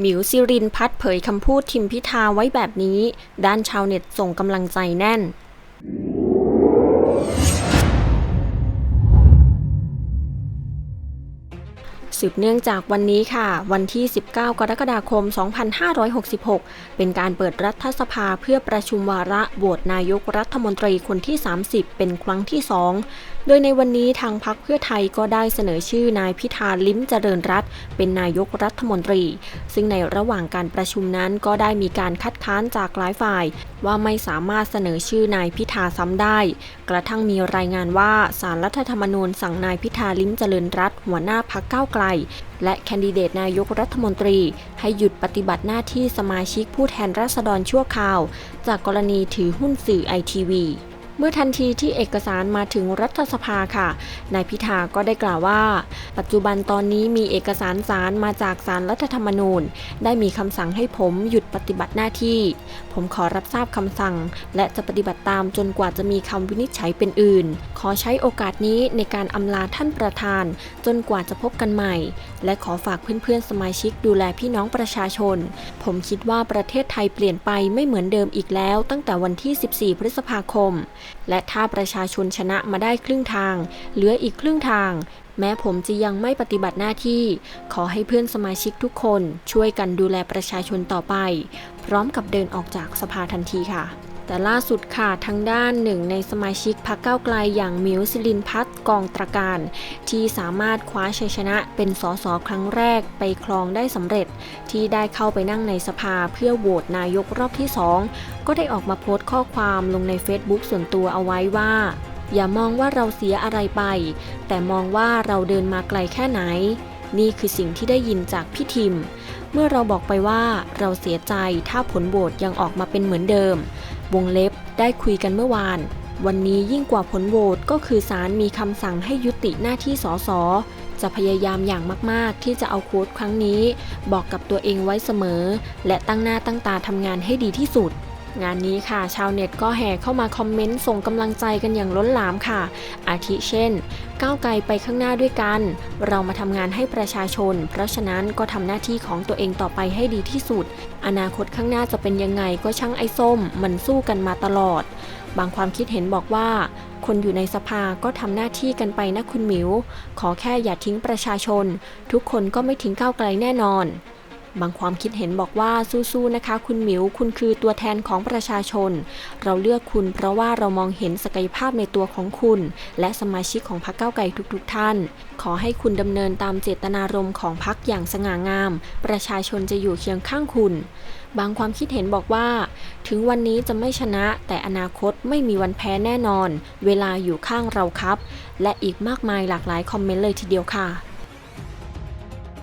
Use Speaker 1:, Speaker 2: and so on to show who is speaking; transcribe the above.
Speaker 1: หมิวซิรินพัฒเผยคำพูดทิมพิธาไว้แบบนี้ ด้านชาวเน็ตส่งกำลังใจแน่น สืบเนื่องจากวันนี้ค่ะ วันที่ 19 กรกฎาคม 2566 เป็นการเปิดรัฐสภาเพื่อประชุมวาระโหวตนายกรัฐมนตรีคนที่ 30 เป็นครั้งที่ 2โดยในวันนี้ทางพักเพื่อไทยก็ได้เสนอชื่อนายพิธาลิ้มเจริญรัตเป็นนายกรัฐมนตรี ซึ่งในระหว่างการประชุมนั้นก็ได้มีการคัดค้านจากหลายฝ่าย ว่าไม่สามารถเสนอชื่อนายพิธาซ้ำได้ กระทั่งมีรายงานว่าสารรัฐธรรมนูญสั่งนายพิธาลิ้มเจริญรัตหัวหน้าพักก้าวไกล และแคนดิเดตนายกรัฐมนตรี ให้หยุดปฏิบัติหน้าที่สมาชิกผู้แทนราษฎรชั่วคราว จากกรณีถือหุ้นสื่อไอทีวี เมื่อทันทีที่เอกสารมาถึงรัฐสภาค่ะ นายพิธาก็ได้กล่าวว่า ปัจจุบันตอนนี้มีเอกสารสารมาจากสารรัฐธรรมนูญ ได้มีคำสั่งให้ผมหยุดปฏิบัติหน้าที่ ผมขอรับทราบคำสั่ง และจะปฏิบัติตามจนกว่าจะมีคำวินิจฉัยเป็นอื่น ขอใช้โอกาสนี้ในการอำลาท่านประธาน จนกว่าจะพบกันใหม่ และขอฝากเพื่อนๆสมาชิกดูแลพี่น้องประชาชน ผมคิดว่าประเทศไทยเปลี่ยนไปไม่เหมือนเดิมอีกแล้ว ตั้งแต่วันที่ 14 พฤษภาคมและถ้าประชาชนชนะมาได้ครึ่งทาง เหลืออีกครึ่งทาง แม้ผมจะยังไม่ปฏิบัติหน้าที่ ขอให้เพื่อนสมาชิกทุกคนช่วยกันดูแลประชาชนต่อไป พร้อมกับเดินออกจากสภาทันทีค่ะ แต่ล่าสุดค่ะทางด้านหนึ่งในสมาชิกพรรคก้าวไกลอย่างมิวสิลินพัฒกองตรการ ที่สามารถคว้าชัยชนะเป็นสสครั้งแรกไปครองได้สำเร็จ ที่ได้เข้าไปนั่งในสภาเพื่อโหวตนายกรอบที่ 2 ก็ได้ออกมาโพสต์ข้อความลงใน Facebook ส่วนตัวเอาไว้ว่าอย่ามองว่าเราเสียอะไรไป แต่มองว่าเราเดินมาไกลแค่ไหน นี่คือสิ่งที่ได้ยินจากพี่ทิม เมื่อเราบอกไปว่าเราเสียใจถ้าผลโหวตยังออกมาเป็นเหมือนเดิม วงเล็บได้คุยกันเมื่อวาน วันนี้ยิ่งกว่าผลโหวตก็คือศาลมีคำสั่งให้ยุติหน้าที่สสจะพยายามอย่างมาก ๆ ที่จะเอาโค้ดครั้งนี้ บอกกับตัวเองไว้เสมอ และตั้งหน้าตั้งตาทำงานให้ดีที่สุด งานนี้ค่ะ ชาวเน็ตก็แห่เข้ามาคอมเมนต์ส่งกำลังใจกันอย่างล้นหลามค่ะ อาทิเช่น ก้าวไกลไปข้างหน้าด้วยกัน เรามาทำงานให้ประชาชน เพราะฉะนั้นก็ทำหน้าที่ของตัวเองต่อไปให้ดีที่สุด อนาคตข้างหน้าจะเป็นยังไงก็ช่างไอ้ส้ม มันสู้กันมาตลอด บางความคิดเห็นบอกว่า คนอยู่ในสภาก็ทำหน้าที่กันไปนะคุณหมิว ขอแค่อย่าทิ้งประชาชน ทุกคนก็ไม่ทิ้งก้าวไกลแน่นอน บางความคิดเห็นบอกว่าสู้ๆนะคะ คุณหมิวคุณคือตัวแทนของประชาชน เราเลือกคุณเพราะว่าเรามองเห็นศักยภาพในตัวของคุณ และสมาชิกของพรรคก้าวไกลทุก ๆ ท่าน ขอให้คุณดำเนินตามเจตนารมณ์ของพรรคอย่างสง่างาม ประชาชนจะอยู่เคียงข้างคุณ บางความคิดเห็นบอกว่า ถึงวันนี้จะไม่ชนะ แต่อนาคตไม่มีวันแพ้แน่นอน เวลาอยู่ข้างเราครับ และอีกมากมายหลากหลายคอมเมนต์เลยทีเดียวค่ะ